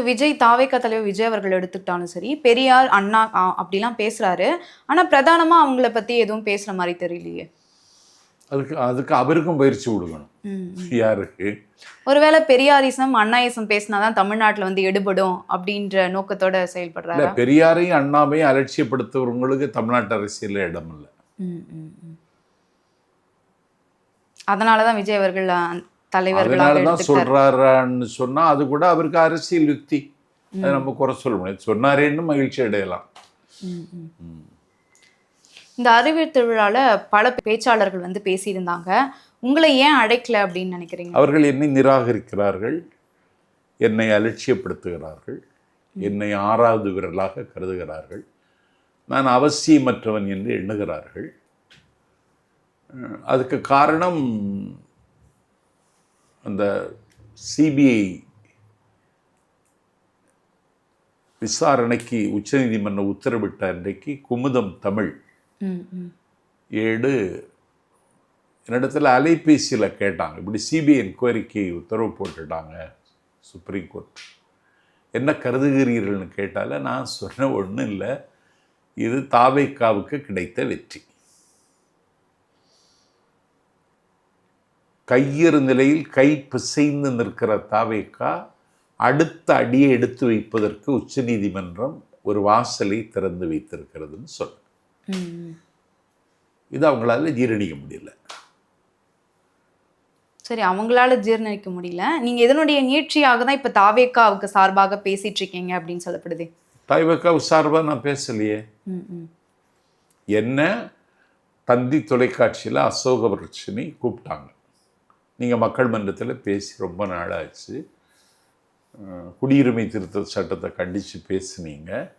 இப்போ விஜய் தாவேக்கா தலைவர் விஜய் அவர்கள் எடுத்துக்கிட்டாலும் சரி பெரியார் அண்ணா அப்படிலாம் பேசுறாரு. ஆனா பிரதானமா அவங்கள பத்தி எதுவும் பேசுற மாதிரி தெரியலையே. அதுக்கு அதுக்கு அவருக்கும் பயிற்சி கொடுக்கணும். யாருக்கு? ஒருவேளை பெரியாரிசம் அண்ணாயிசம் பேசினாதான் தமிழ்நாட்டுல வந்து எடுபடும் அப்படின்ற நோக்கத்தோட செயல்படுறாரா? பெரியாரையும் அண்ணாவையும் அலட்சியப்படுத்துறவங்களுக்கு தமிழ்நாட்டு அரசியலில் இடம் இல்லை ம். அதனாலதான் விஜய் அவர்கள் தலைவர்களாக தான் சொல்றாரான்னு சொன்னா அது கூட அவருக்கு அரசியல் யுக்தி. அது நம்ம குறை சொல்ல முடியாது. சொன்னாரேன்னு மகிழ்ச்சி அடையலாம். இந்த அறிவியல் திருவிழால பல பேச்சாளர்கள் வந்து பேசியிருந்தாங்க. உங்களை ஏன் அழைக்கல அப்படின்னு நினைக்கிறீங்க? அவர்கள் என்னை நிராகரிக்கிறார்கள். என்னை அலட்சியப்படுத்துகிறார்கள். என்னை ஆறாவது விரலாக கருதுகிறார்கள். நான் அவசியமற்றவன் என்று எண்ணுகிறார்கள். அதுக்கு காரணம் அந்த சிபிஐ விசாரணைக்கு உச்சநீதிமன்றம் உத்தரவிட்ட அன்றைக்கு குமுதம் தமிழ். ஏடு என்னிடத்துல அலைபேசியில் கேட்டாங்க. இப்படி சிபிஐ என்கொயரிக்கு உத்தரவு போட்டுட்டாங்க சுப்ரீம் கோர்ட் என்ன கருதுகிறீர்கள்னு கேட்டால நான் சொன்ன ஒன்றும் இல்லை. இது தாவைக்காவுக்கு கிடைத்த வெற்றி. கையறு நிலையில் கை பிசைந்து நிற்கிற தாவைக்கா அடுத்த அடியை எடுத்து வைப்பதற்கு உச்சநீதிமன்றம் ஒரு வாசலை திறந்து வைத்திருக்கிறதுன்னு ம். இது அவங்களால ஜீரணிக்க முடியல. சரி அவங்களால ஜீர்ணிக்க முடியல. நீங்க இதனுடைய நீட்சியாக தான் இப்ப தாவேக்காவுக்கு சார்பாக பேசிட்டு இருக்கீங்க அப்படின்னு சொல்லப்படுது. தாய்வக்கா சார்பாக நான் பேசலையே. என்ன தந்தி தொலைக்காட்சியில் அசோகவர்ஷினி கூப்பிட்டாங்க. நீங்கள் மக்கள் மன்றத்தில் பேசி ரொம்ப நாளாச்சு. குடியுரிமை திருத்த சட்டத்தை கண்டித்து பேசுனீங்க.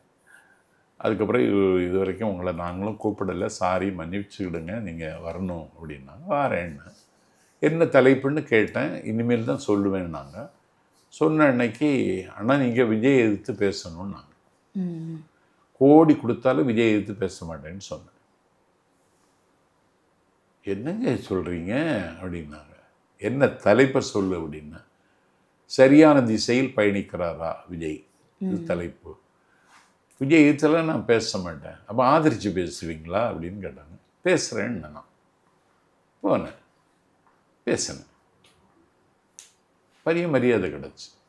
அதுக்கப்புறம் இது- வரைக்கும் உங்களை நாங்களும் கூப்பிடலை. சாரி மன்னிச்சுக்கிடுங்க. நீங்கள் வரணும் அப்படின்னாங்க வாரேன்னு என்ன தலைப்புன்னு கேட்டேன். இனிமேல் தான் சொல்லுவேன்னாங்க சொன்ன அன்னைக்கு அண்ணா நீங்கள் விஜய் எதிர்த்து பேசணும்னாங்க. கோடி கொடுத்தாலும் விஜய் எதிர்த்து பேச மாட்டேன்னு சொன்னேன். என்னங்க சொல்கிறீங்க அப்படின்னாங்க. என்ன தலைப்பை சொல்லு அப்படின்னா சரியான திசையில் பயணிக்கிறாரா விஜய்? இது தலைப்பு. விஜய் எதிர்த்தெல்லாம் நான் பேச மாட்டேன். அப்போ ஆதரித்து பேசுவீங்களா அப்படின்னு கேட்டாங்க. பேசுகிறேன்னு நான். போனேன். பேசினேன். பெரிய மரியாதை கிடச்சி.